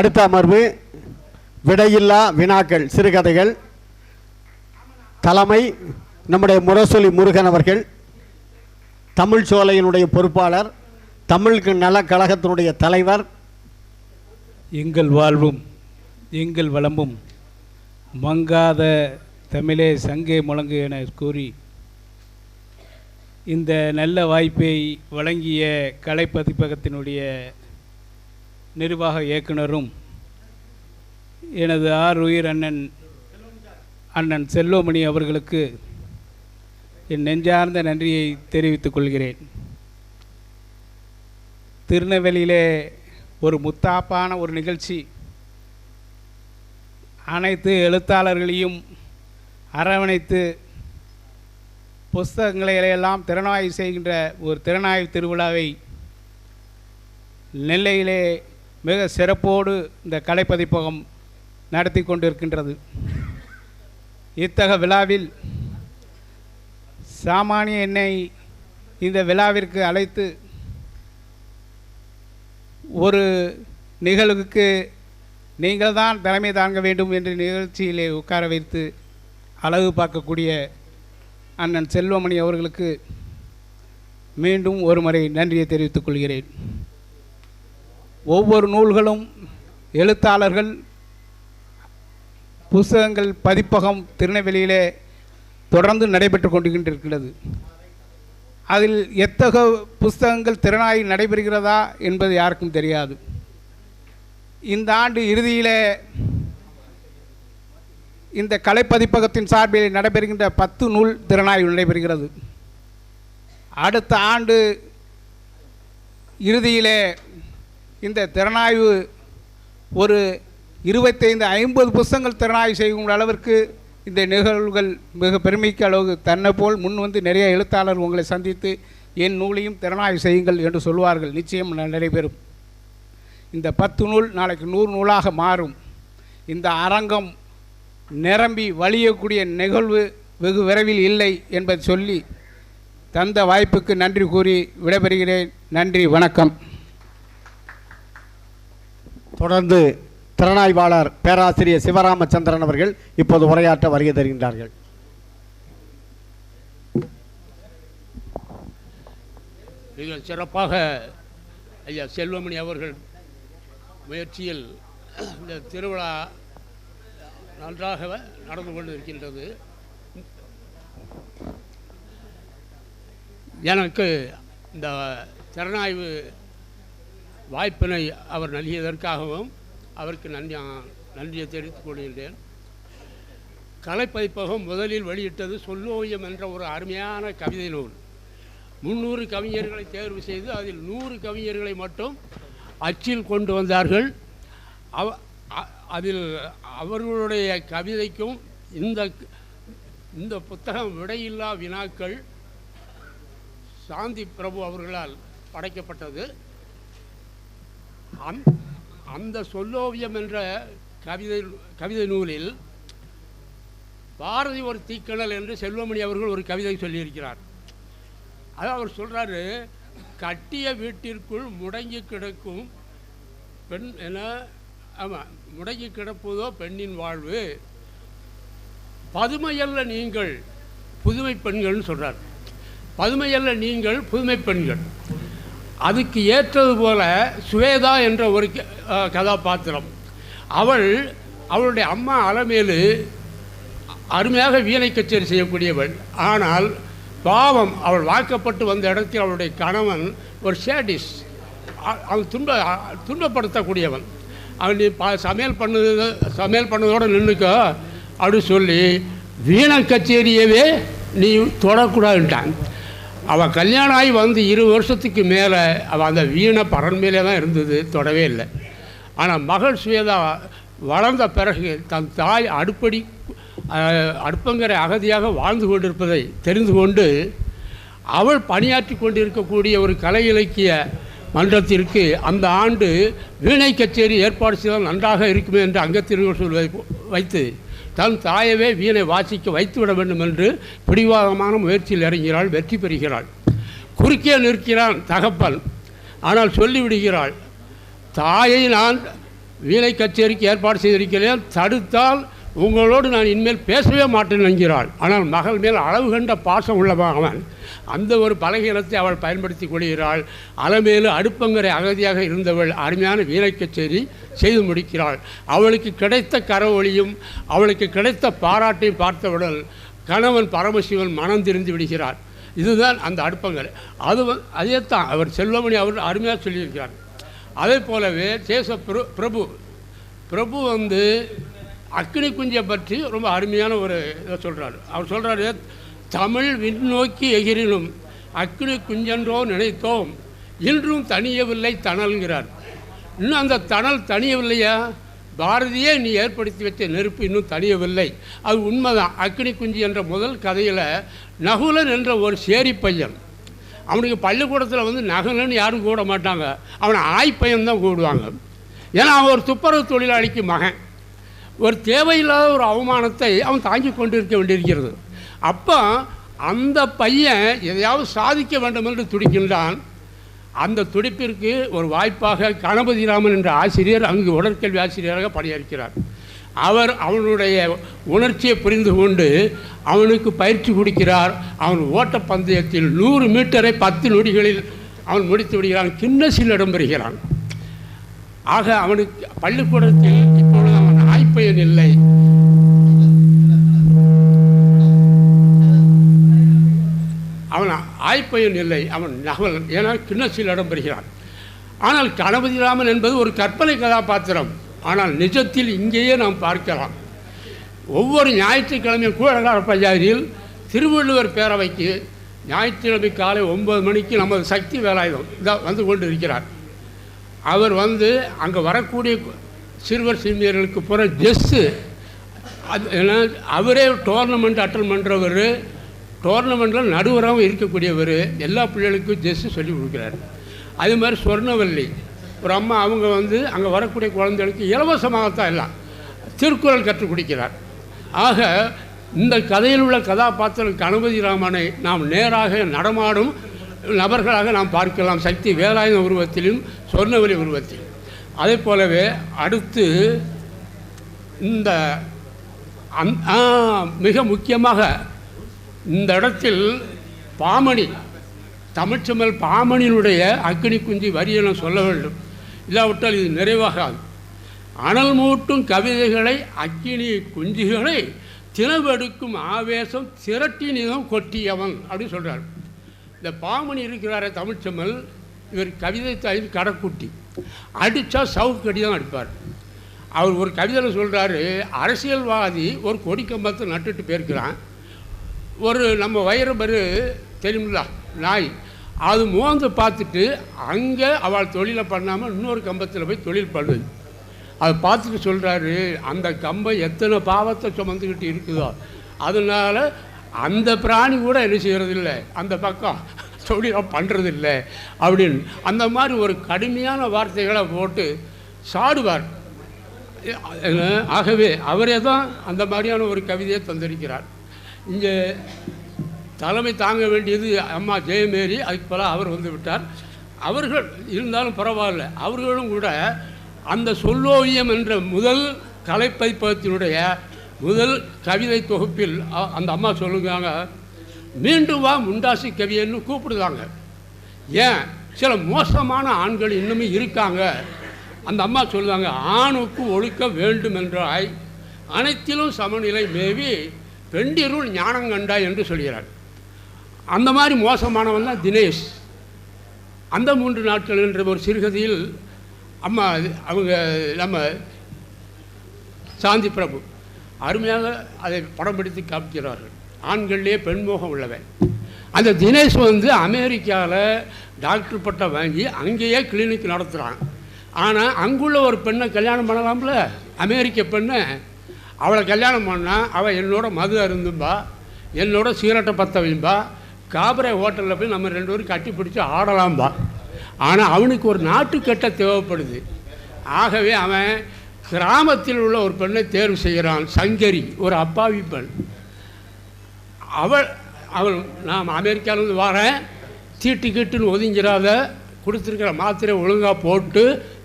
அடுத்த அமர்வு விடையில்லா வினாக்கள் சிறுகதைகள். தலைமை நம்முடைய முரசொலி முருகன் அவர்கள் தமிழ் சோலையினுடைய பொறுப்பாளர் தமிழ்க்கு நல கழகத்தினுடைய தலைவர். எங்கள் வாழ்வும் எங்கள் வளமும் மங்காத தமிழே சங்கே முழங்கு என கூறி இந்த நல்ல வாய்ப்பை வழங்கிய கலை பதிப்பகத்தினுடைய நிர்வாக இயக்குனரும் எனது ஆர் உயிர் அண்ணன் அண்ணன் செல்வமணி அவர்களுக்கு என் நெஞ்சார்ந்த நன்றியை தெரிவித்துக் கொள்கிறேன். திருநெல்வேலியிலே ஒரு முத்தாப்பான ஒரு நிகழ்ச்சி. அனைத்து எழுத்தாளர்களையும் அரவணைத்து புஸ்தகங்களை எல்லாம் திறனாய்வு செய்கின்ற ஒரு திறனாய்வு திருவிழாவை நெல்லையிலே மிக சிறப்போடு இந்த கலைப்பதிப்பகம் நடத்தி கொண்டிருக்கின்றது. இத்தக விழாவில் சாமானிய என்னை இந்த விழாவிற்கு அழைத்து ஒரு நிகழ்வுக்கு நீங்கள் தான் தலைமை தாங்க வேண்டும் என்று நிகழ்ச்சியிலே உட்கார வைத்து அழகு பார்க்கக்கூடிய அண்ணன் செல்வமணி அவர்களுக்கு மீண்டும் ஒரு முறை நன்றியை தெரிவித்துக் கொள்கிறேன். ஒவ்வொரு நூல்களும் எழுத்தாளர்கள் புஸ்தகங்கள் பதிப்பகம் திருநெல்வேலியிலே தொடர்ந்து நடைபெற்று கொண்டிருக்கின்றது அதில் எத்தக புஸ்தகங்கள் திறனாய் நடைபெறுகிறதா என்பது யாருக்கும் தெரியாது. இந்த ஆண்டு இறுதியிலே இந்த கலைப்பதிப்பகத்தின் சார்பில் நடைபெறுகின்ற பத்து நூல் திறனாய்வு நடைபெறுகிறது. அடுத்த ஆண்டு இறுதியிலே இந்த திறனாய்வு ஒரு இருபத்தைந்து ஐம்பது புஸ்தகங்கள் திறனாய்வு செய்யும் அளவிற்கு இந்த நிகழ்வுகள் மிக பெருமைக்கு அளவு. தன்னை போல் முன் வந்து நிறைய எழுத்தாளர் உங்களை சந்தித்து என் நூலையும் திறனாய்வு செய்யுங்கள் என்று சொல்வார்கள். நிச்சயம் ந- நடைபெறும். இந்த பத்து நூல் நாளைக்கு நூறு நூலாக மாறும். இந்த அரங்கம் நிரம்பி வழியக்கூடிய நிகழ்வு வெகு விரைவில் இல்லை என்பதை சொல்லி தந்த வாய்ப்புக்கு நன்றி கூறி விடைபெறுகிறேன். நன்றி வணக்கம். தொடர்ந்து திறனாய்வாளர் பேராசிரியர் சிவராமச்சந்திரன் அவர்கள் இப்போது உரையாற்ற வருகை தருகின்றார்கள். மிக சிறப்பாக ஐயா செல்வமணி அவர்கள் முயற்சியில் இந்த திருவிழா நன்றாக நடந்து கொண்டு இருக்கின்றது எனக்கு இந்த திறனாய்வு வாய்ப்பினை அவர் நல்கியதற்காகவும் அவருக்கு நன்றி நன்றியை தெரிவித்துக் கொள்கின்றேன். கலைப்பதிப்பகம் முதலில் வெளியிட்டது சொல்லோயம் என்ற ஒரு அருமையான கவிதை நூல். முந்நூறு கவிஞர்களை தேர்வு செய்து அதில் நூறு கவிஞர்களை மட்டும் அச்சில் கொண்டு வந்தார்கள். அவ அதில் அவர்களுடைய கவிதைக்கும் இந்த இந்த புத்தகம் விடையில்லா வினாக்கள் சாந்தி பிரபு அவர்களால் படைக்கப்பட்டது. அந் அந்த சொல்லோவியம் என்ற கவிதை கவிதை நூலில் பாரதி ஒரு தீக்கணல் என்று செல்வமணி அவர்கள் ஒரு கவிதை சொல்லியிருக்கிறார். அது அவர் சொல்கிறாரு கட்டிய வீட்டிற்குள் முடங்கி கிடக்கும் பெண் என ஆமாம் முடங்கி கிடப்பதோ பெண்ணின் வாழ்வு. பதுமையல்ல நீங்கள் புதுமை பெண்கள்னு சொல்கிறார் பதுமையல்ல நீங்கள் புதுமை பெண்கள். அதுக்கு ஏற்றது போல சுவேதா என்ற ஒரு க- கதாபாத்திரம். அவள் அவளுடைய அம்மா அலமேலு அருமையாக வீணை கச்சேரி செய்யக்கூடியவள். ஆனால் பாவம் அவள் வாக்கப்பட்டு வந்த இடத்தில் அவளுடைய கணவன் ஒரு சேடிஸ். அவன் துன்ப துன்பப்படுத்தக்கூடியவன். அவன் நீ ப சமையல் பண்ணது சமையல் பண்ணதோடு நின்றுக்கோ அப்படின்னு சொல்லி வீணை கச்சேரியவே நீ தொடக்கூடாதுன்ட்டான். அவள் கல்யாணம் ஆகி வந்து இரு வருஷத்துக்கு மேலே அவள் அந்த வீணை பரண்மையிலே தான் இருந்தது தொடவே இல்லை. ஆனால் மகள் சுவேதா வளர்ந்த பிறகு தன் தாய் அடுப்படி அடுப்பங்கரை அகதியாக வாழ்ந்து கொண்டிருப்பதை தெரிந்து கொண்டு அவள் பணியாற்றி கொண்டிருக்கக்கூடிய ஒரு கலை இலக்கிய மன்றத்திற்கு அந்த ஆண்டு வீணை கச்சேரி ஏற்பாடு செய்தால் நன்றாக இருக்குமே என்று அங்கத்திற்கு சொல்வதை வைத்து தன் தாயவே வீணை வாசிக்க வைத்துவிட வேண்டும் என்று பிடிவாதமான முயற்சியில் இறங்கிறாள் வெற்றி பெறுகிறாள். குறுக்கே நிற்கிறான் தகப்பன். ஆனால் சொல்லிவிடுகிறாள் தாயை நான் வீணை கச்சேரிக்கு ஏற்பாடு செய்திருக்கிறேன். தடுத்தால் உங்களோடு நான் இனிமேல் பேசவே மாட்டேன் என்கிறாள். ஆனால் மகள் மேல் அளவு கண்ட பாசம் உள்ளவன் அவன்? அந்த ஒரு பலகீனத்தை அவள் பயன்படுத்தி கொள்கிறாள். அலமேலு அடுப்பங்கரை அகதியாக இருந்தவள் அருமையான வீரக்கச்சேரி செய்து முடிக்கிறாள். அவளுக்கு கிடைத்த கரவொளியும் அவளுக்கு கிடைத்த பாராட்டையும் பார்த்தவுடன் கணவன் பரமசிவன் மனம் திரிந்து விடுகிறார். இதுதான் அந்த அடுப்பங்கரை. அது வந்து தான் அவர் செல்வமணி அவர் அருமையாக சொல்லியிருக்கிறார். அதே போலவே தேச பிர பிரபு பிரபு வந்து அக்னி குஞ்சை பற்றி ரொம்ப அருமையான ஒரு இதை சொல்கிறார் அவர் சொல்கிறாரு தமிழ் விண்ணோக்கி எகிரினும் அக்னி குஞ்சென்றோ நினைத்தோம். இன்றும் தணியவில்லை தணல்கிறார். இன்னும் அந்த தணல் தணியவில்லையா பாரதியே நீ ஏற்படுத்தி வைத்த நெருப்பு இன்னும் தனியவில்லை. அது உண்மைதான். அக்னி குஞ்சு என்ற முதல் கதையில் நகுலன் என்ற ஒரு சேரி பையன். அவனுக்கு பள்ளிக்கூடத்தில் வந்து நகலன்னு யாரும் கூட மாட்டாங்க அவனை ஆய்ப்பையன் தான் கூடுவாங்க. ஏன்னா அவன் ஒரு துப்புரவு தொழிலாளிக்கு மகன். ஒரு தேவையில்லாத ஒரு அவமானத்தை அவன் தாங்கி கொண்டிருக்க வேண்டியிருக்கிறது. அப்போ அந்த பையன் எதையாவது சாதிக்க வேண்டும் என்று துடிக்கின்றான். அந்த துடிப்பிற்கு ஒரு வாய்ப்பாக கணபதிராமன் என்ற ஆசிரியர் அங்கு உடற்கல்வி ஆசிரியராக பணியாற்கிறார் அவர் அவனுடைய உணர்ச்சியை புரிந்து கொண்டு அவனுக்கு பயிற்சி கொடுக்கிறார். அவன் ஓட்டப்பந்தயத்தில் நூறு மீட்டரை பத்து நொடிகளில் அவன் முடித்து விடுகிறான். கிண்ணஸில் இடம்பெறுகிறான் ஆக அவனுக்கு பள்ளிக்கூடத்தில் இப்பொழுது அவன் இல்லை அவன் ஆய்ப்பயன் இல்லை. அவன் நகல் ஏன்னா கிண்ணத்தில் இடம்பெறுகிறான். ஆனால் கணபதிராமன் என்பது ஒரு கற்பனை கதாபாத்திரம். ஆனால் நிஜத்தில் இங்கேயே நாம் பார்க்கலாம். ஒவ்வொரு ஞாயிற்றுக்கிழமையும் கூடகார பஞ்சாயத்தில் திருவள்ளுவர் பேரவைக்கு ஞாயிற்றுக்கிழமை காலை ஒன்பது மணிக்கு நமது சக்தி வேலாயுதம் இதா வந்து கொண்டு இருக்கிறார் அவர் வந்து அங்கே வரக்கூடிய சிறுவர் சிறுமியர்களுக்கு போகிற ஜெஸ்ஸு அது ஏன்னா அவரே டோர்னமெண்ட் அட்டன் பண்ணுறவர் டோர்னமெண்ட்டில் நடுவராகவும் இருக்கக்கூடியவர் எல்லா பிள்ளைகளுக்கும் ஜெஸ்ஸு சொல்லி கொடுக்குறாரு. அது மாதிரி சொர்ணவல்லி ஒரு அம்மா அவங்க வந்து அங்கே வரக்கூடிய குழந்தைகளுக்கு இலவசமாகத்தான் எல்லாம் திருக்குறள் கற்றுக் கொடுக்கிறார். ஆக இந்த கதையில் உள்ள கதாபாத்திரம் கணபதி ராமனை நாம் நேராக நடமாடும் நபர்களாக நாம் பார்க்கலாம். சக்தி வேலாயுத உருவத்திலும் சொர்ணவலி உருவத்திலும். அதே போலவே அடுத்து இந்த அந் மிக முக்கியமாக இந்த இடத்தில் பாமணி தமிழ்ச்சமல் பாமணியினுடைய அக்னி குஞ்சு வரியை நான் சொல்ல வேண்டும். இல்லாவிட்டால் இது நிறைவாகாது. அனல் மூட்டும் கவிதைகளை அக்கினி குஞ்சுகளை தினவெடுக்கும் ஆவேசம் திரட்டினிதம் கொட்டியவன் அப்படின்னு சொல்கிறார் இந்த பாமணி இருக்கிறாரே தமிழ்ச்செம்மல் இவர் கவிதை தாயின் கடைக்குட்டி அடித்தா சவுக்கடி தான் அடிப்பார். அவர் ஒரு கவிதையில் சொல்கிறாரு அரசியல்வாதி ஒரு கொடி கம்பத்தை நட்டுட்டு போயிருக்கிறான். ஒரு நம்ம வைரபரு தெரியுமில்ல நாய். அது மோந்து பார்த்துட்டு அங்கே அவள் தொழிலை பண்ணாமல் இன்னொரு கம்பத்தில் போய் தொழில் பண்ணுது அதை பார்த்துட்டு சொல்கிறாரு அந்த கம்பம் எத்தனை பாவத்தை சுமந்துக்கிட்டு இருக்குதோ. அதனால் அந்த பிராணி கூட என்ன செய்கிறதில்ல அந்த பக்கம் தொழிலை பண்ணுறதில்ல அப்படின்னு அந்த மாதிரி ஒரு கடுமையான வார்த்தைகளை போட்டு சாடுவார். ஆகவே அவரே தான் அந்த மாதிரியான ஒரு கவிதையை தந்திருக்கிறார். இங்கே தலைமை தாங்க வேண்டியது அம்மா ஜெயமேரி அதுக்கு பல அவர் வந்து விட்டார். அவர்கள் இருந்தாலும் பரவாயில்ல அவர்களும் கூட அந்த சொல்லோவியம் என்ற முதல் கலைப்பதிப்பகத்தினுடைய முதல் கவிதை தொகுப்பில் அ- அந்த அம்மா சொல்லுங்க மீண்டும் வா முண்டாசி கவியன்னு கூப்பிடுதாங்க ஏன்? சில மோசமான ஆண்கள் இன்னுமே இருக்காங்க. அந்த அம்மா சொல்லுவாங்க ஆணுக்கு ஒழுக்க வேண்டும் என்றாய் அனைத்திலும் சமநிலை மேவி பெண்டிருள் ஞானங்கண்டா என்று சொல்கிறார். அந்த மாதிரி மோசமானவன் தான் தினேஷ். அந்த மூன்று நாட்கள் என்ற ஒரு சிறுகதையில் அம்மா அவங்க நம்ம சாந்தி பிரபு அருமையாக அதை படம் பிடித்து காமிக்கிறார்கள். ஆண்களிலே பெண்மோகம் உள்ளவன். அந்த தினேஷ் வந்து அமெரிக்காவில் டாக்டர் பட்டம் வாங்கி அங்கேயே கிளினிக் நடத்துகிறான் ஆனால் அங்குள்ள ஒரு பெண்ணை கல்யாணம் பண்ணலாம்ல? அமெரிக்க பெண்ணை. அவளை கல்யாணம் பண்ணால் அவள் என்னோட மது அருந்தும்பா என்னோட சீரட்டை பற்ற வைம்பா காபரே ஹோட்டலில் போய் நம்ம ரெண்டு பேரும் கட்டி பிடிச்சி ஆடலாம்பா. ஆனால் அவனுக்கு ஒரு நாட்டுக்கட்டை தேவைப்படுது. ஆகவே அவன் கிராமத்தில் உள்ள ஒரு பெண்ணை தேர்வு செய்கிறான். சங்கரி ஒரு அப்பாவி பெண். அவள் அவள் நான் அமெரிக்காவிலேருந்து வரேன் தீட்டு கீட்டுன்னு ஒதுங்கிறாத கொடுத்துருக்கிற மாத்திரை ஒழுங்காக போட்டு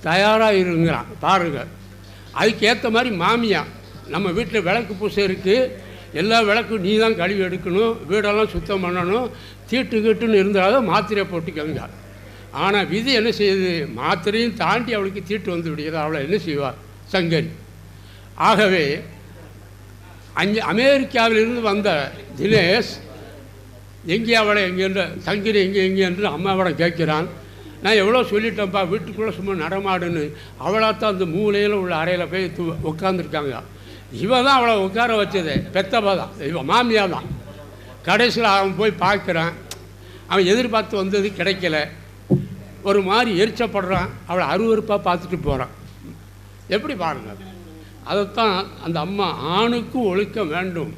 தயாராக இருங்கிறான் பாருங்கள் அதுக்கேற்ற மாதிரி மாமியா நம்ம வீட்டில் விளக்கு பூசை இருக்குது எல்லா விளக்கும் நீ தான் கழுவி எடுக்கணும். வீடெல்லாம் சுத்தம் பண்ணணும். தீட்டு கீட்டுன்னு இருந்தாலும் மாத்திரையை போட்டுக்கங்க. ஆனால் விதி என்ன செய்யுது? மாத்திரையும் தாண்டி அவளுக்கு தீட்டு வந்து விடுகிறது. அவளை என்ன செய்வாள் சங்கரி. ஆகவே அங்கே அமெரிக்காவிலிருந்து வந்த தினேஷ் எங்கே அவளை எங்கேருந்து சங்கரி எங்கே எங்கே? என்று அம்மாவோட கேட்கிறான். நான் எவ்வளோ சொல்லிட்டேன்ப்பா வீட்டுக்குள்ளே சும்மா நடமாடுன்னு. அவளாத்தான் அந்த மூலையில் உள்ள அறையில் போய் து உட்காந்துருக்காங்க இவ தான் அவளை உட்கார வச்சது. பெத்தப்பா தான். இவன் மாமியா தான். கடைசியில் அவன் போய் பார்க்குறான். அவன் எதிர்பார்த்து வந்தது கிடைக்கல. ஒரு மாதிரி எரிச்சப்படுறான். அவளை அருவருப்பாக பார்த்துட்டு போகிறான் எப்படி பாருங்க அதைத்தான் அந்த அம்மா ஆணுக்கும் ஒழுக்கம் வேண்டும்.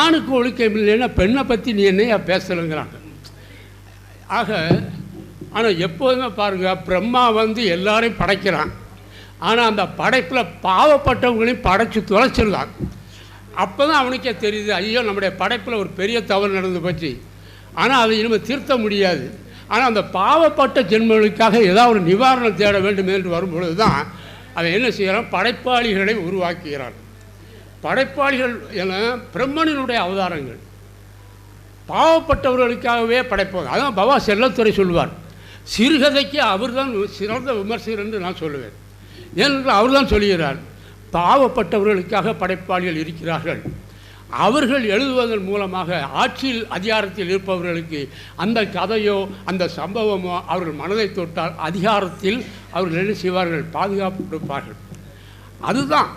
ஆணுக்கு ஒழுக்கம் இல்லைன்னா பெண்ணை பற்றி நீ என்னையா பேசலைங்கிறாங்க. ஆக ஆனால் எப்போதுமே பாருங்கள் பிரம்மா வந்து எல்லாரையும் படைக்கிறான். ஆனால் அந்த படைப்பில் பாவப்பட்டவங்களையும் படைச்சு தொலைச்சிருந்தான் அப்போ தான் அவனுக்கே தெரியுது ஐயோ நம்முடைய படைப்பில் ஒரு பெரிய தவறு நடந்து போச்சு. ஆனால் அதை இனிமேல் திருத்த முடியாது. ஆனால் அந்த பாவப்பட்ட ஜென்மங்களுக்காக ஏதாவது ஒரு நிவாரணம் தேட வேண்டும் என்று வரும்பொழுது தான் அவன் என்ன செய்கிறான்? படைப்பாளிகளை உருவாக்குகிறான். படைப்பாளிகள் என பிரம்மனினுடைய அவதாரங்கள். பாவப்பட்டவர்களுக்காகவே படைப்பாங்க அதான் பவா செல்லத்துறை சொல்வார். சிறுகதைக்கு அவர்தான் சிறந்த விமர்சகர் என்று நான் சொல்லுவேன். ஏனென்றால் அவர்தான் சொல்லுகிறார் பாவப்பட்டவர்களுக்காக படைப்பாளிகள் இருக்கிறார்கள். அவர்கள் எழுதுவதன் மூலமாக ஆட்சியில் அதிகாரத்தில் இருப்பவர்களுக்கு அந்த கதையோ அந்த சம்பவமோ அவர்கள் மனதை தொட்டால் அதிகாரத்தில் அவர்கள் என்ன செய்வார்கள்? பாதுகாப்பு கொடுப்பார்கள். அதுதான்.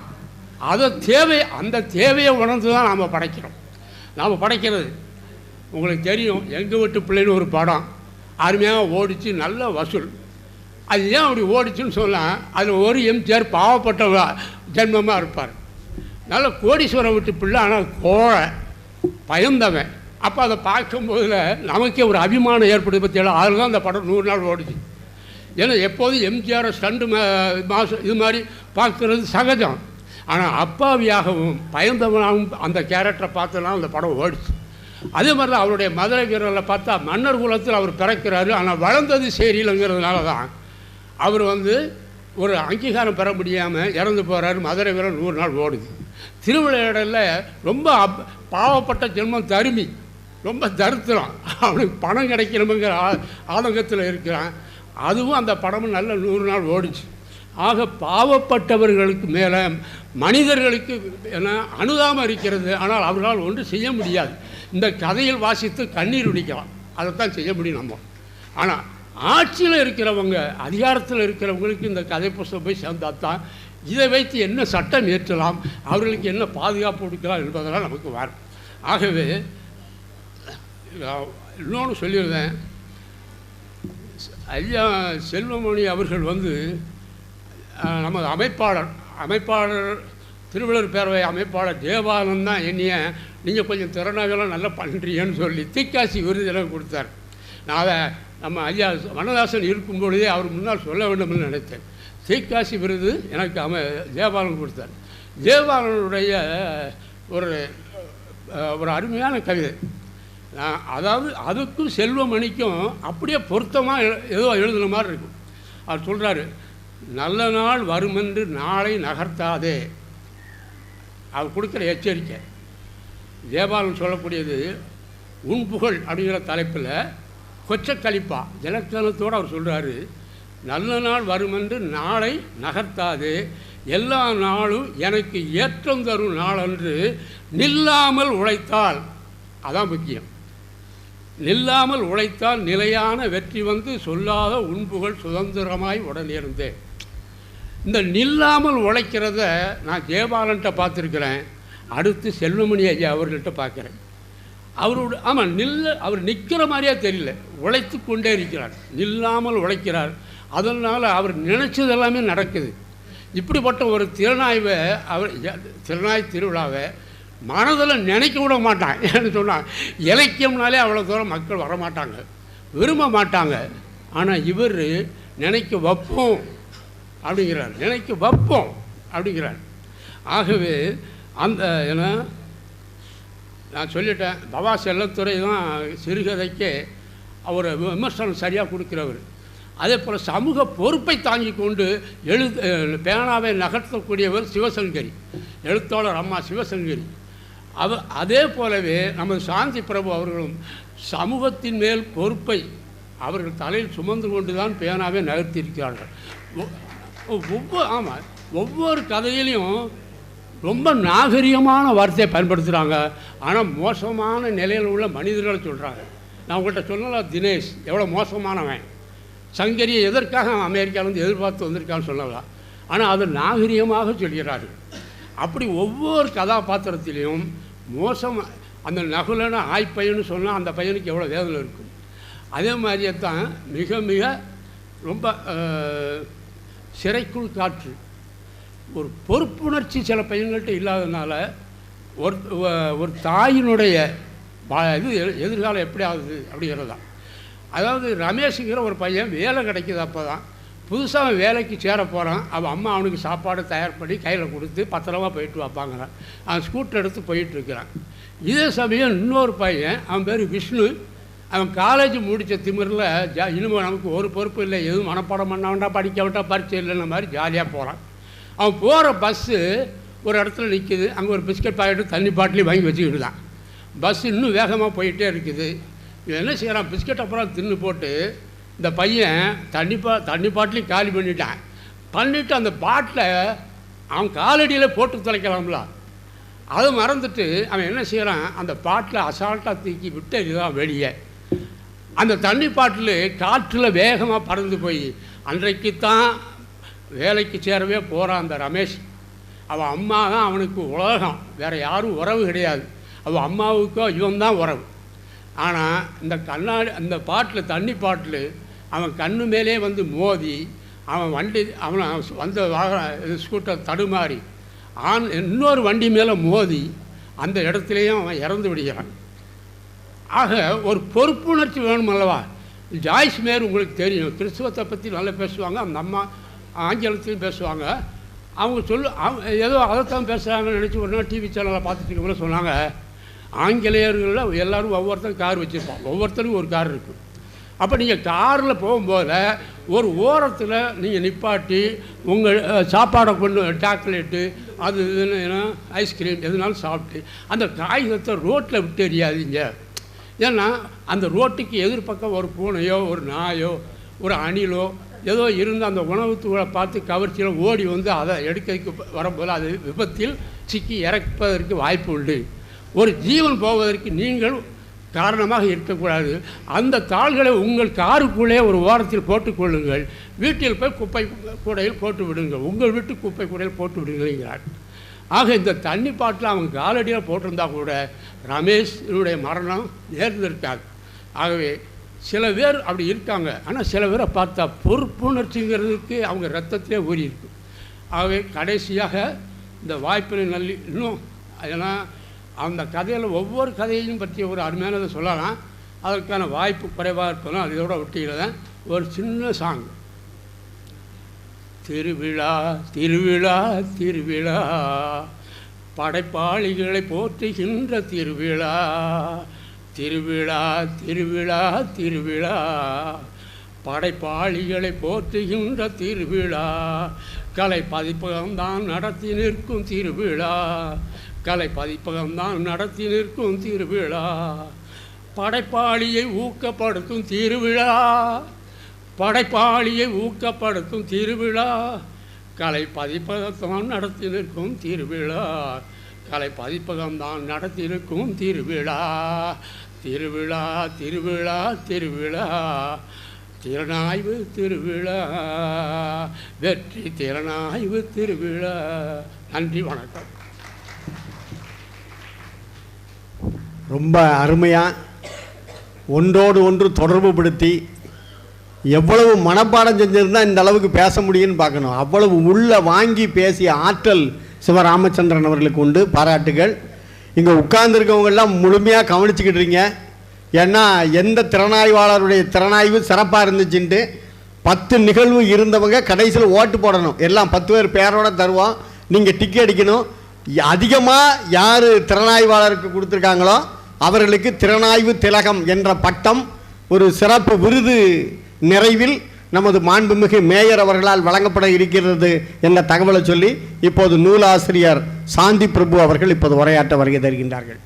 அதை தேவை அந்த தேவையை உணர்ந்து தான் நாம் படைக்கிறோம். நாம் படைக்கிறது. உங்களுக்கு தெரியும் எங்கள் வீட்டு பிள்ளைன்னு ஒரு படம். அருமையாக ஓடிச்சு நல்ல வசூல். அது ஏன் அப்படி ஓடிச்சுன்னு சொல்ல அதில் ஒரு எம்ஜிஆர் பாவப்பட்ட ஜென்மமாக இருப்பார். நல்ல கோடீஸ்வரம் விட்டு பிள்ளை ஆனால் கோழை பயந்தவன். அப்போ அதை பார்க்கும்போதுல நமக்கே ஒரு அபிமானம் ஏற்படுது பற்றியெல்லாம் அதில் தான் அந்த படம் நூறு நாள் ஓடுச்சு. ஏன்னா எப்போதும் எம்ஜிஆர் ஸ்டண்டு மாதம் இது மாதிரி பார்க்குறது சகஜம். ஆனால் அப்பாவியாகவும் பயந்தவனாகவும் அந்த கேரக்டரை பார்த்தலாம் அந்த படம் ஓடிச்சு. அதே மாதிரி தான் அவருடைய மதுரை வீரர்களை பார்த்தா மன்னர் குலத்தில் அவர் பிறக்கிறாரு. ஆனால் வளர்ந்தது சரியில்லைங்கிறதுனால தான் அவர் வந்து ஒரு அங்கீகாரம் பெற முடியாமல் இறந்து போகிறாரு மதுரை வீரர் நூறு நாள் ஓடுது. திருவிளையாடலில் ரொம்ப அப் பாவப்பட்ட ஜென்மம் தருமி. ரொம்ப தருத்திரம். அவனுக்கு பணம் கிடைக்கணுங்கிற ஆ- ஆதங்கத்தில் இருக்கிறான். அதுவும் அந்த படமும் நல்ல நூறு நாள் ஓடிச்சு. ஆக பாவப்பட்டவர்களுக்கு மேலே மனிதர்களுக்கு என அனுதாபம் இருக்கிறது. ஆனால் அவர்களால் ஒன்று செய்ய முடியாது. இந்த கதையில் வாசித்து கண்ணீர் உடிக்கலாம். அதைத்தான் செய்ய முடியும் நம்ம. ஆனால் ஆட்சியில் இருக்கிறவங்க அதிகாரத்தில் இருக்கிறவங்களுக்கு இந்த கதை புஸ்தகம் போய் சேர்ந்தால் தான் இதை வைத்து என்ன சட்டம் இயற்றலாம் அவர்களுக்கு என்ன பாதுகாப்பு கொடுக்கலாம் என்பதெல்லாம் நமக்கு வரும். ஆகவே இன்னொன்று சொல்லியிருந்தேன். ஐயா செல்வமணி அவர்கள் வந்து நமது அமைப்பாளர் அமைப்பாளர் திருவள்ளுவர் பேரவை அமைப்பாளர் தேவானந்த் தான் என்னைய நீங்கள் கொஞ்சம் திறனாகலாம் நல்லா பண்ணுறீங்கன்னு சொல்லி தீக்காசி விருது கொடுத்தார். நான் அதை நம்ம ஐயா வனதாசன் இருக்கும் பொழுதே அவர் முன்னால் சொல்ல வேண்டும்னு நினைத்தேன். தீக்காசி விருது எனக்கு அம ஜெயபாலன் கொடுத்தார். ஜெயபாலனுடைய ஒரு ஒரு அருமையான கவிதை. நான் அதாவது அதுக்கும் செல்வமணிக்கும் அப்படியே பொருத்தமாக ஏதோ எழுதுன மாதிரி இருக்கும். அவர் சொல்கிறாரு நல்ல நாள் வருமென்று நாளை நகர்த்தாதே. அவர் கொடுக்குற எச்சரிக்கை. ஜெயபாலன் சொல்லக்கூடியது உன் புகழ் அப்படிங்கிற தலைப்பில் கொச்சக்கழிப்பா ஜனத்தனத்தோடு அவர் சொல்கிறாரு நல்ல நாள் வருமென்று நாளை நகர்த்தாது. எல்லா நாளும் எனக்கு ஏற்றம் தரும் நாளன்று நில்லாமல் உழைத்தால். அதான் முக்கியம். நில்லாமல் உழைத்தால் நிலையான வெற்றி வந்து சொல்லாத உண்புகள் சுதந்திரமாய் உடனிருந்தேன் இந்த நில்லாமல் உழைக்கிறத நான் ஜெயபாலன்ட்ட பார்த்துருக்குறேன். அடுத்து செல்வமணி ஐயா அவர்கள்ட்ட பார்க்குறேன். அவரோட ஆமாம் நில்ல அவர் நிற்கிற மாதிரியே தெரியல. உழைத்து கொண்டே இருக்கிறார். நில்லாமல் உழைக்கிறார். அதனால் அவர் நினச்சது எல்லாமே நடக்குது. இப்படிப்பட்ட ஒரு திறனாய்வை அவர் திறனாய் திருவிழாவை மனதில் நினைக்க விட மாட்டான். ஏன்னு சொன்னால் இலக்கியம்னாலே அவ்வளோ தூரம் மக்கள் வரமாட்டாங்க விரும்ப மாட்டாங்க. ஆனால் இவர் நினைக்க வைப்போம் அப்படிங்கிறார். நினைக்க வைப்போம் அப்படிங்கிறார். ஆகவே அந்த என்ன நான் சொல்லிட்டேன் பவா செல்லத்துறை தான் சிறுகதைக்கு அவர் விமர்சனம் சரியாக கொடுக்குறவர். அதே போல் சமூக பொறுப்பை தாங்கி கொண்டு எழு பேனாவை நகர்த்தக்கூடியவர் சிவசங்கரி எழுத்தாளர் அம்மா சிவசங்கரி. அவ அதே போலவே நமது சாந்தி பிரபு அவர்களும் சமூகத்தின் மேல் பொறுப்பை அவர்கள் தலையில் சுமந்து கொண்டு தான் பேனாவை நகர்த்தியிருக்கிறார்கள். ஒ- ஒவ்வொரு ஆமாம் ஒவ்வொரு கதையிலையும் ரொம்ப நாகரிகமான வார்த்தையை பயன்படுத்துகிறாங்க ஆனால் மோசமான நிலையில் உள்ள மனிதர்களை சொல்கிறாங்க நான் உங்கள்கிட்ட சொல்லலாம் தினேஷ் எவ்வளோ மோசமானவன். சங்கரியை எதற்காக அவன் அமெரிக்காவிலேருந்து எதிர்பார்த்து வந்திருக்கான்னு சொல்லலாம். ஆனால் அது நாகரிகமாக சொல்கிறார்கள். அப்படி ஒவ்வொரு கதாபாத்திரத்திலையும் மோசம் அந்த நகுலன ஆய்ப்பையன்னு சொன்னால் அந்த பையனுக்கு எவ்வளோ வேதனை இருக்கும். அதே மாதிரியே தான் மிக மிக ரொம்ப சிறைக்குள் காற்று. ஒரு பொறுப்புணர்ச்சி சில பையன்கள்ட்ட இல்லாததுனால ஒரு ஒரு தாயினுடைய இது எதிர்காலம் எப்படி ஆகுது அப்படிங்கிறது தான் அதாவது ரமேஷுங்கிற ஒரு பையன் வேலை கிடைக்கிது அப்போ தான் புதுசாக அவன் வேலைக்கு சேர போகிறான் அவன் அம்மா அவனுக்கு சாப்பாடு தயார் பண்ணி கையில் கொடுத்து பத்திரமா போயிட்டு வைப்பாங்கிறான் அவன் ஸ்கூட்டர் எடுத்து போயிட்டுருக்கிறான் இதே சமயம் இன்னொரு பையன் அவன் பேர் விஷ்ணு. அவன் காலேஜ் முடித்த திமிரில் ஜா இனிமேல் நமக்கு ஒரு பொறுப்பு இல்லை. எதுவும் மனப்பாடம் பண்ண வேண்டாம் படிக்க வேண்டாம் பரிச்சை இல்லைன்ற மாதிரி ஜாலியாக போகிறான் அவன் போகிற பஸ்ஸு ஒரு இடத்துல நிற்கிது அங்கே ஒரு பிஸ்கட் பாக்கெட்டு தண்ணி பாட்டிலையும் வாங்கி வச்சுக்கிட்டு தான் பஸ் இன்னும் வேகமாக போயிட்டே இருக்குது. என்ன செய்கிறான் பிஸ்கட் அப்புறம் தின்னு போட்டு இந்த பையன் தண்ணி பா தண்ணி பாட்டிலையும் காலி பண்ணிட்டான். பண்ணிவிட்டு அந்த பாட்டில் அவன் காலடியில் போட்டு தொலைக்கலாம்ல. அதை மறந்துட்டு அவன் என்ன செய்கிறான் அந்த பாட்டில் அசால்ட்டாக தூக்கி விட்டு இதுதான் வெளியே. அந்த தண்ணி பாட்டில் காற்றில் வேகமாக பறந்து போய் அன்றைக்கு தான் வேலைக்கு சேரவே போகிறான் அந்த ரமேஷ். அவன் அம்மா தான் அவனுக்கு உலகம். வேறு யாரும் உறவு கிடையாது. அவள் அம்மாவுக்கோ இவன் தான் உறவு. ஆனால் இந்த கண்ணாடி அந்த பாட்டில் தண்ணி பாட்டில் அவன் கண்ணு மேலே வந்து மோதி அவன் வண்டி அவன் வந்த வாகன ஸ்கூட்டர் தடுமாறி ஆண் இன்னொரு வண்டி மேலே மோதி அந்த இடத்துலையும் அவன் இறந்து விடுகிறான். ஆக ஒரு பொறுப்புணர்ச்சி வேணும் அல்லவா? ஜாய்ஸ் மேர் உங்களுக்கு தெரியும். கிறிஸ்துவத்தை பற்றி நல்லா பேசுவாங்க. அந்த அம்மா ஆங்கிலத்திலையும் பேசுவாங்க. அவங்க சொல்லு அவங்க ஏதோ அதைத்தான் பேசுகிறாங்கன்னு நினச்சி ஒரு நாள் டிவி சேனலில் பார்த்துட்டு கூட சொன்னாங்க. ஆங்கிலேயர்களில் எல்லாரும் ஒவ்வொருத்தரும் கார் வச்சுருப்பான். ஒவ்வொருத்தருக்கும் ஒரு கார் இருக்கும் அப்போ நீங்கள் காரில் போகும்போது ஒரு ஓரத்தில் நீங்கள் நிப்பாட்டி உங்கள் சாப்பாடை கொண்டு சாக்லேட்டு அது இதுன்னு ஐஸ்கிரீம் எதுனாலும் சாப்பிட்டு அந்த காகிதத்தை ரோட்டில் விட்டு எறியாதீங்க. ஏன்னா அந்த ரோட்டுக்கு எதிர்பக்கம் ஒரு பூனையோ ஒரு நாயோ ஒரு அணிலோ ஏதோ இருந்து அந்த உணவு தூளை பார்த்து கவர்ச்சியில் ஓடி வந்து அதை எடுக்கிறதுக்கு வரும்போது அது விபத்தில் சிக்கி இறப்பதற்கு வாய்ப்பு உண்டு. ஒரு ஜீவன் போவதற்கு நீங்கள் காரணமாக இருக்கக்கூடாது. அந்த தாள்களை உங்கள் காருக்குள்ளே ஒரு ஓரத்தில் போட்டுக்கொள்ளுங்கள். வீட்டில் போய் குப்பை கூடையில் போட்டு விடுங்கள். உங்கள் வீட்டு குப்பை கூடையில் போட்டு விடுங்கிறார் ஆக இந்த தண்ணி பாட்டில் அவங்க காலடியில் போட்டிருந்தா கூட ரமேஷனுடைய மரணம் நேர்ந்திருக்காது ஆகவே சில பேர் அப்படி இருக்காங்க. ஆனால் சில பேரை பார்த்தா பொறுப்புணர்ச்சிங்கிறதுக்கு அவங்க ரத்தத்திலே ஊறி இருக்கு. ஆகவே கடைசியாக இந்த வாய்ப்பினை நல்லி இன்னும் ஏன்னா அந்த கதையில் ஒவ்வொரு கதையையும் பற்றி ஒரு அருமையானதை சொல்லலாம். அதற்கான வாய்ப்பு குறைவாக இருப்பதும் அதோட ஒட்டிக்கிறதேன் ஒரு சின்ன சாங் திருவிழா திருவிழா திருவிழா. படைப்பாளிகளை போற்றுகின்ற திருவிழா. திருவிழா திருவிழா திருவிழா. படைப்பாளிகளை போற்றுகின்ற திருவிழா. கலை பதிப்பகம்தான் நடத்தி நிற்கும் திருவிழா. கலை பதிப்பகம்தான் நடத்தி நிற்கும் திருவிழா. படைப்பாளியை ஊக்கப்படுத்தும் திருவிழா. படைப்பாளியை ஊக்கப்படுத்தும் திருவிழா. கலை பதிப்பகத்தான் நடத்தி நிற்கும் திருவிழா. கலை பதிப்பகம்தான் நடத்தி நிற்கும் திருவிழா. திருவிழா திருவிழா திருவிழா. திறனாய்வு திருவிழா. வெற்றி திறனாய்வு திருவிழா. நன்றி வணக்கம். ரொம்ப அருமையாக ஒன்றோடு ஒன்று தொடர்பு படுத்தி எவ்வளவு மனப்பாடம் செஞ்சிருந்தால் இந்த அளவுக்கு பேச முடியும்னு பார்க்கணும். அவ்வளவு உள்ள வாங்கி பேசிய ஆற்றல் சிவராமச்சந்திரன் அவர்களுக்கு உண்டு. பாராட்டுகள். இங்கே உட்கார்ந்துருக்கவங்கெல்லாம் முழுமையாக கவனிச்சுக்கிட்டுறீங்க ஏன்னா எந்த திறனாய்வாளருடைய திறனாய்வு சிறப்பாக இருந்துச்சுன்ட்டு பத்து நிகழ்வு இருந்தவங்க கடைசியில் ஓட்டு போடணும். எல்லாம் பத்து பேர் பேரோட தருவோம். நீங்கள் டிக்கெட் அடிக்கணும். அதிகமாக யார் திறனாய்வாளருக்கு கொடுத்துருக்காங்களோ அவர்களுக்கு திறனாய்வு திலகம் என்ற பட்டம் ஒரு சிறப்பு விருது நிறைவில் நமது மாண்புமிகு மேயர் அவர்களால் வழங்கப்பட இருக்கிறது என்ற தகவலை சொல்லி இப்போது நூலாசிரியர் சாந்தி பிரபு அவர்கள் இப்போது உரையாற்ற வருகை தருகின்றார்கள்.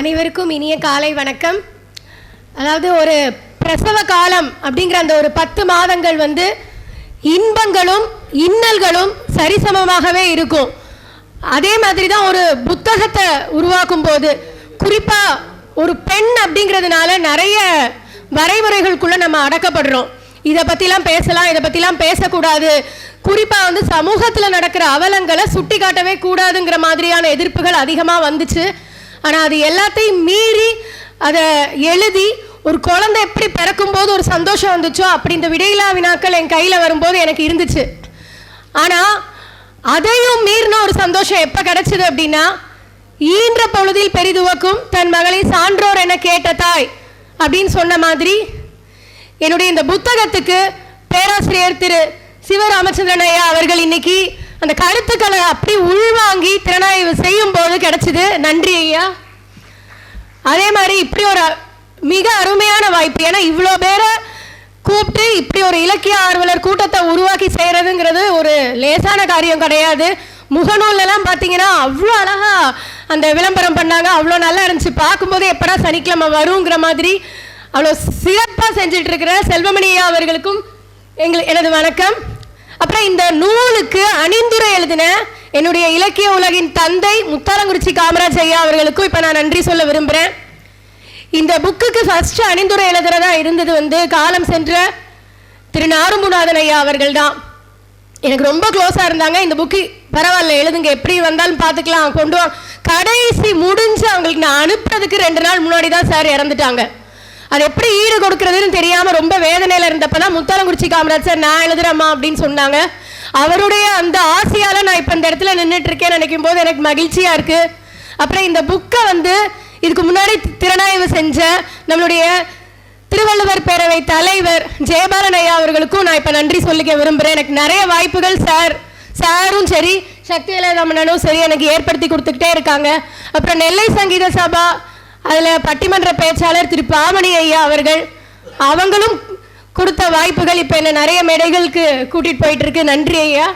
அனைவருக்கும் இனிய காலை வணக்கம். அதாவது ஒரு பிரசவ காலம் அப்படிங்கிற அந்த ஒரு பத்து மாதங்கள் வந்து இன்பங்களும் இன்னல்களும் சரிசமமாகவே இருக்கும். அதே மாதிரி தான் ஒரு புத்தகத்தை உருவாக்கும் போது குறிப்பாக ஒரு பெண் அப்படிங்கிறதுனால நிறைய வரைமுறைகளுக்குள்ளே நம்ம அடக்கப்படுறோம். இதை பற்றிலாம் பேசலாம் இதை பற்றிலாம் பேசக்கூடாது. குறிப்பாக வந்து சமூகத்தில் நடக்கிற அவலங்களை சுட்டி காட்டவே கூடாதுங்கிற மாதிரியான எதிர்ப்புகள் அதிகமாக வந்துச்சு. ஆனால் அது எல்லாத்தையும் மீறி அதை எழுதி ஒரு குழந்தை எப்படி பிறக்கும்போது ஒரு சந்தோஷம் வந்துச்சோ அப்படி இந்த விடையிலா வினாக்கள் என் கையில் வரும்போது எனக்கு இருந்துச்சு. ஆனால் அதையும் மீறின ஒரு சந்தோஷம் எப்போ கிடைச்சது அப்படின்னா ஈன்ற பொழுதில் பெரிதுவக்கும் தன் மகளை சான்றோர் என கேட்ட தாய் அப்படின்னு சொன்ன மாதிரி என்னுடைய இந்த புத்தகத்துக்கு பேராசிரியர் திரு சிவராமச்சந்திரன் ஐயா அவர்கள் இன்னைக்கு அந்த கருத்துக்களை அப்படி உள்வாங்கி திறனாய்வு செய்யும் போது கிடைச்சது. நன்றி ஐயா. அதே மாதிரி இப்படி ஒரு மிக அருமையான வாய்ப்பு. ஏன்னா இவ்வளோ பேரை கூப்பிட்டு இப்படி ஒரு இலக்கிய ஆர்வலர் கூட்டத்தை உருவாக்கி செய்கிறதுங்கிறது ஒரு லேசான காரியம் கிடையாது. முகநூல்லாம் பார்த்தீங்கன்னா அவ்வளோ அழகா அந்த விளம்பரம் பண்ணாங்க. அவ்வளோ நல்லா இருந்துச்சு. பார்க்கும்போது எப்படா சனிக்கிழமை வருங்கிற மாதிரி அவ்வளோ சிறப்பாக செஞ்சுட்டு இருக்கிற செல்வமணி அவர்களுக்கும் எங்கள் எனது வணக்கம். அப்புறம் இந்த நூலுக்கு அணிந்துரை எழுதின என்னுடைய இலக்கிய உலகின் தந்தை முத்தாலங்குறிச்சி காமராஜ் ஐயா அவர்களுக்கும் இப்போ நான் நன்றி சொல்ல விரும்புகிறேன் இந்த புக்குக்கு ஃபர்ஸ்ட் அணிந்துரை எழுதுறதா இருந்தது வந்து காலம் சென்ற திரு நாரும்புநாதன் ஐயா அவர்கள் தான் எனக்கு ரொம்ப க்ளோஸாக இருந்தாங்க. இந்த புக்கு பரவாயில்ல எழுதுங்க. எப்படி வந்தாலும் பார்த்துக்கலாம். கொண்டு வா. கடைசி முடிஞ்சு அவங்களுக்கு நான் அனுப்புறதுக்கு ரெண்டு நாள் முன்னாடி தான் சார் இறந்துட்டாங்க. அது எப்படி ஈடு கொடுக்கறதுன்னு தெரியாமல் ரொம்ப வேதனையில் இருந்தப்ப தான் முத்தாலங்குறிச்சி காமராஜ் சார் நான் எழுதுறேம்மா அப்படின்னு சொன்னாங்க. அவருடைய அந்த ஆசையால் நான் இப்போ இந்த இடத்துல நின்றுட்டு இருக்கேன்னு நினைக்கும் போது எனக்கு மகிழ்ச்சியாக இருக்குது அப்புறம் இந்த புக்கை வந்து இதுக்கு முன்னாடி திறனாய்வு செஞ்ச நம்மளுடைய திருவள்ளுவர் பேரவை தலைவர் ஜெயபாலன் ஐயா அவர்களுக்கும் நான் இப்போ நன்றி சொல்லிக்க விரும்புகிறேன் எனக்கு நிறைய வாய்ப்புகள் சார். சாரும் சரி சக்தி இளையராமனும் சரி எனக்கு ஏற்படுத்தி கொடுத்துக்கிட்டே இருக்காங்க. அப்புறம் நெல்லை சங்கீத சபா அதில் பட்டிமன்ற பேச்சாளர் திரு பாமணி ஐயா அவர்கள் அவங்களும் கொடுத்த வாய்ப்புகள் இப்போ என்ன நிறைய மேடைகளுக்கு கூட்டிகிட்டு போயிட்டு இருக்கு. நன்றி ஐயா.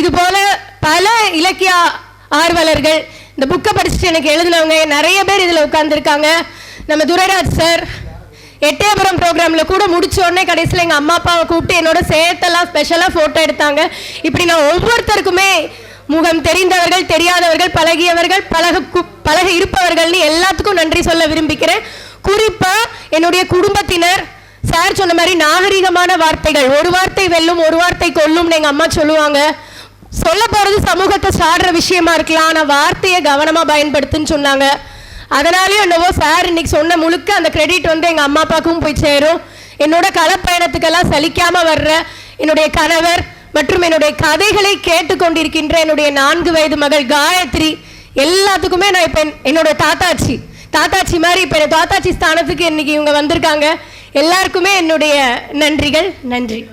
இது போல பல இலக்கிய ஆர்வலர்கள் இந்த புக்கை படிச்சுட்டு எனக்கு எழுதினவங்க நிறைய பேர் இதில் உட்காந்துருக்காங்க நம்ம துரைராஜ் சார் எட்டயபுரம் ப்ரோக்ராமில் கூட முடிச்ச உடனே கடைசியில் எங்கள் அம்மா அப்பாவை கூப்பிட்டு என்னோட சேர்த்தெல்லாம் ஸ்பெஷலாக ஃபோட்டோ எடுத்தாங்க. இப்படி நான் ஒவ்வொருத்தருக்குமே முகம் தெரிந்தவர்கள் தெரியாதவர்கள் பழகியவர்கள் பழக பழக இருப்பவர்கள்னு எல்லாத்துக்கும் நன்றி சொல்ல விரும்பிக்கிறேன் குறிப்பாக என்னுடைய குடும்பத்தினர் சார் சொன்ன மாதிரி நாகரிகமான வார்த்தைகள். ஒரு வார்த்தை வெல்லும் ஒரு வார்த்தை கொல்லும்னு எங்கள் அம்மா சொல்லுவாங்க. சொல்ல போறது சமூகத்தை சாடுற விஷயமா இருக்கலாம். ஆனா வார்த்தையை கவனமா பயன்படுத்துன்னு சொன்னாங்க. அதனாலயும் என்னவோ சார் இன்னைக்கு சொன்ன முழுக்க அந்த கிரெடிட் வந்து எங்க அம்மா அப்பாவுக்கும் போய் சேரும். என்னோட களப்பயணத்துக்கெல்லாம் சலிக்காம வர்ற என்னுடைய கணவர் மற்றும் என்னுடைய கதைகளை கேட்டுக்கொண்டிருக்கின்ற என்னுடைய நான்கு வயது மகள் காயத்ரி எல்லாத்துக்குமே நான் இப்ப என்- என்னோட தாத்தாச்சி. தாத்தாச்சி மாதிரி இப்ப என் தாத்தாச்சி ஸ்தானத்துக்கு இன்னைக்கு இவங்க வந்திருக்காங்க. எல்லாருக்குமே என்னுடைய நன்றிகள். நன்றி.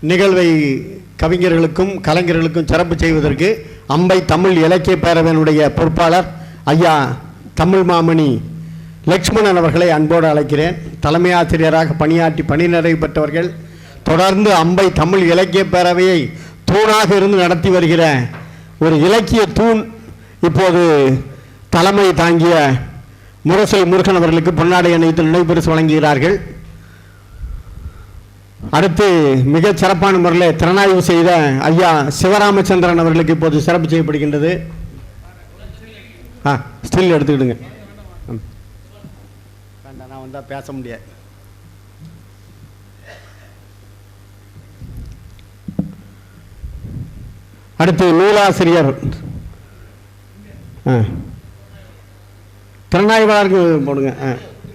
நிகழ்வை கவிஞர்களுக்கும் கலைஞர்களுக்கும் சிறப்பு செய்வதற்கு அம்பை தமிழ் இலக்கிய பேரவையினுடைய பொறுப்பாளர் ஐயா தமிழ் மாமணி லக்ஷ்மணன் அவர்களை அன்போடு அழைக்கிறேன். தலைமை ஆசிரியராக பணியாற்றி பணி நிறைவு பெற்றவர்கள் தொடர்ந்து அம்பை தமிழ் இலக்கிய பேரவையை தூணாக இருந்து நடத்தி வருகிற ஒரு இலக்கிய தூண் இப்போது தலைமை தாங்கிய முரசை முருகன் அவர்களுக்கு பொன்னாடை அணைத்து நினைவு பரிசு வழங்குகிறார்கள். அடுத்து மிகச் சிறப்பான முறையில் திறனாய்வு செய்த ஐயா சிவராமச்சந்திரன் அவர்களுக்கு இப்போது சிறப்பு செய்யப்படுகின்றது. ஆ ஸ்டில் எடுத்துக்கிடுங்க. வேண்டாம் நான் வந்தால் பேச முடியாது. அடுத்து நூலாசிரியர். ஆ. திறனாய்வாளருக்கு போடுங்க ஆ.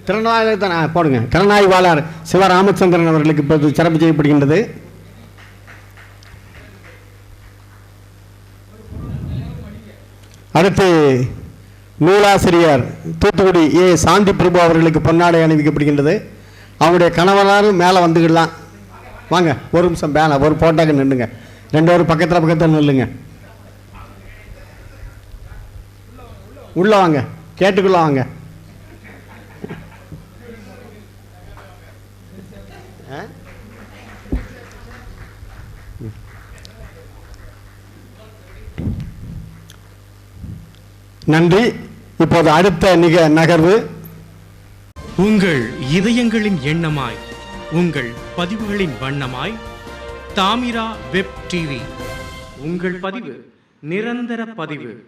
திறனாய்வாளர் தான் போடுங்க. திறனாய்வாளர் சிவராமச்சந்திரன் அவர்களுக்கு இப்போது சிறப்பு செய்யப்படுகின்றது. அடுத்து நூலாசிரியர் தூத்துக்குடி ஏ. சாந்தி பிரபு அவர்களுக்கு பொன்னாடை அணிவிக்கப்படுகின்றது. அவங்களுடைய கணவனாரும் மேலே வந்துக்கிடலாம் வாங்க ஒரு நிமிஷம் மேலே ஒரு போட்டாக்கு நின்றுங்க ரெண்டு பேரும் பக்கத்தில் பக்கத்தில் நில்லுங்க. உள்ளே வாங்க கேட்டுக்குள்ளே வாங்க. நன்றி. இப்போது அடுத்த நிக நகர்வு. உங்கள் இதயங்களின் எண்ணமாய் உங்கள் பதிவுகளின் வண்ணமாய் தாமிரா வெப் டிவி. உங்கள் பதிவு நிரந்தர பதிவு.